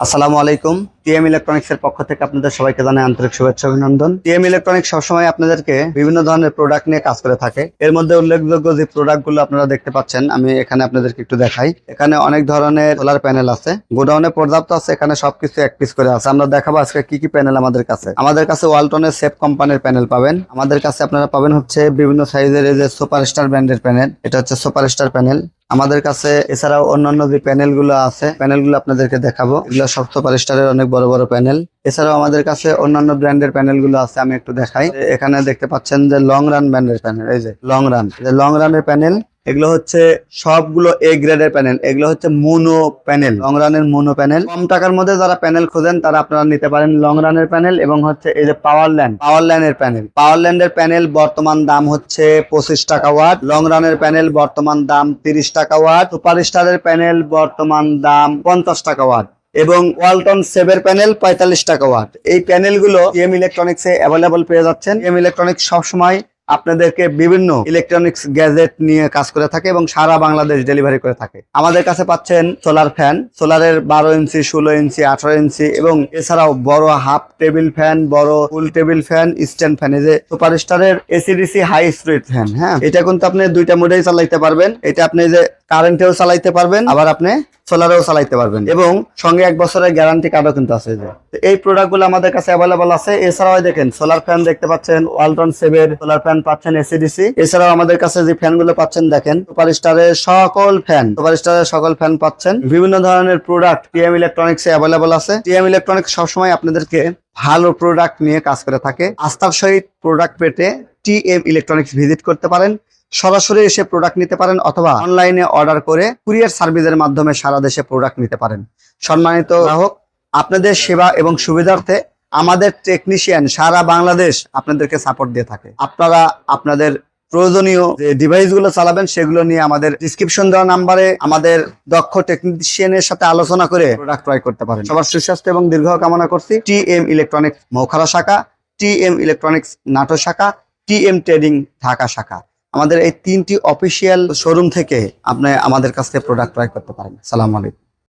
আসসালামু আলাইকুম। TM electronics এর পক্ষ থেকে আপনাদের সবাইকে জানাই আন্তরিক শুভেচ্ছা, অভিনন্দন। টিএম ইলেকট্রনিক্স সবসময় আপনাদেরকে বিভিন্ন ধরনের প্রোডাক্ট নিয়ে কাজ করে থাকে। এর মধ্যে উল্লেখযোগ্য যে প্রোডাক্টগুলো আপনারা দেখতে পাচ্ছেন, আমি এখানে আপনাদেরকে একটু দেখাই। এখানে অনেক ধরনের সোলার প্যানেল আছে। গোডাউনে পর্যাপ্ত আছে, এখানে সবকিছু এক পিস করে আছে। আমরা দেখাবো আজকে কি কি প্যানেল আমাদের কাছে। আমাদের কাছে ওয়ালটনের সেফ কোম্পানির প্যানেল পাবেন। আমাদের কাছে আপনারা পাবেন হচ্ছে বিভিন্ন সাইজের এই যে সুপার স্টার ব্র্যান্ডের প্যানেল এটা হচ্ছে সুপার স্টার প্যানেল আমাদের কাছে এছাড়াও অন্যান্য যে প্যানেলগুলো আছে প্যানেলগুলো আপনাদেরকে দেখাবো। এগুলো শক্ত পালিস্টারের অনেক বড় বড় প্যানেল এছাড়াও আমাদের কাছে অন্যান্য ব্র্যান্ডের প্যানেলগুলো আছে, আমি একটু দেখাই। এখানে দেখতে পাচ্ছেন যে লং রান ব্র্যান্ডের প্যানেল এই যে লং রান লং রানের প্যানেল এগুলো হচ্ছে সবগুলো এ গ্রেডের প্যানেল এগুলো হচ্ছে মোনো প্যানেল লং রানের মোনো প্যানেল কম টাকার মধ্যে যারা প্যানেল খোঁজেন, তারা আপনারা নিতে পারেন লং রানের প্যানেল এবং হচ্ছে এই যে পাওয়ার ল্যান্ড পাওয়ার ল্যান্ডের প্যানেল পাওয়ার ল্যান্ডের প্যানেল বর্তমান দাম হচ্ছে পঁচিশ টাকা ওয়াট লং রানের প্যানেল বর্তমান দাম তিরিশ টাকা ওয়াট সুপার স্টারের প্যানেল বর্তমান দাম পঞ্চাশ টাকা ওয়াট এবং ওয়ালটন সেভের প্যানেল পঁয়তাল্লিশ টাকা ওয়াট এই প্যানেলগুলো এম ইলেকট্রনিক্স অ্যাভেলেবল পেয়ে যাচ্ছেন। এম ইলেকট্রনিক্স সবসময় আপনাদেরকে বিভিন্ন ইলেকট্রনিক্স গ্যাজেট নিয়ে কাজ করে থাকে এবং সারা বাংলাদেশ ডেলিভারি করে থাকে। আমাদের কাছে পাচ্ছেন সোলার ফ্যান সোলারের বারো ইঞ্চি, ষোলো ইঞ্চি, আঠারো ইঞ্চি এবং এছাড়াও বড় হাফ টেবিল ফ্যান বড় full table fan stand fan এই যে সুপার স্টারের এসিডিসি হাই স্পিড ফ্যান হ্যাঁ? এটা কিন্তু আপনি দুইটা মোডেই চালাইতে পারবেন। এটা আপনি যে কারেন্টেও চালাইতে পারবেন, আবার আপনি সোলারেও চালাইতে পারবেন। এবং সঙ্গে এক বছরের গ্যারান্টি কার্ডও কিন্তু আছে যে। এই প্রোডাক্টগুলো আমাদের কাছে অ্যাভেলেবল আছে। এছাড়াও দেখেন, সোলার ফ্যান দেখতে পাচ্ছেন, ওয়ালটন সেভের সোলার ফ্যান পাচ্ছেন এসিডিসি এছাড়াও আমাদের কাছে যে ফ্যানগুলো পাচ্ছেন, দেখেন সুপার স্টারের সকল ফ্যান সুপার স্টারের সকল ফ্যান পাচ্ছেন। বিভিন্ন ধরনের প্রোডাক্ট টিএম ইলেকট্রনিক্স অ্যাভেলেবল আছে। টিএম ইলেকট্রনিক্স সবসময় আপনাদেরকে ভালো প্রোডাক্ট নিয়ে কাজ করে থাকে। আস্থার সহিত প্রোডাক্ট পেতে টিএম ইলেকট্রনিক্স ভিজিট করতে পারেন। সরাসরি এসে প্রোডাক্ট নিতে পারেন অথবা অনলাইনে অর্ডার করে কুরিয়ার সার্ভিসের মাধ্যমে সারা দেশে প্রোডাক্ট নিতে পারেন। সম্মানিত গ্রাহক, আপনাদের সেবা এবং সুবিধার্থে আমাদের টেকনিশিয়ান সারা বাংলাদেশ আপনাদেরকে সাপোর্ট দিয়ে থাকে। আপনারা আপনাদের প্রয়োজনীয় যে ডিভাইসগুলো চালাবেন, সেগুলো নিয়ে আমাদের ডিসক্রিপশন দেওয়া নাম্বারে আমাদের দক্ষ টেকনিশিয়ানের সাথে আলোচনা করে প্রোডাক্ট ক্রয় করতে পারেন। সবার সুস্বাস্থ্য এবং দীর্ঘ কামনা করছি। টি এম ইলেকট্রনিক্স মৌখারা শাখা টি এম ইলেকট্রনিক্স নাটো শাখা টি এম ট্রেডিং ঢাকা শাখা। আমাদের এই তিনটি অফিসিয়াল শোরুম থেকে আপনি আমাদের কাছ থেকে প্রোডাক্ট ক্রয় করতে পারেন। সালাম আলাইকুম।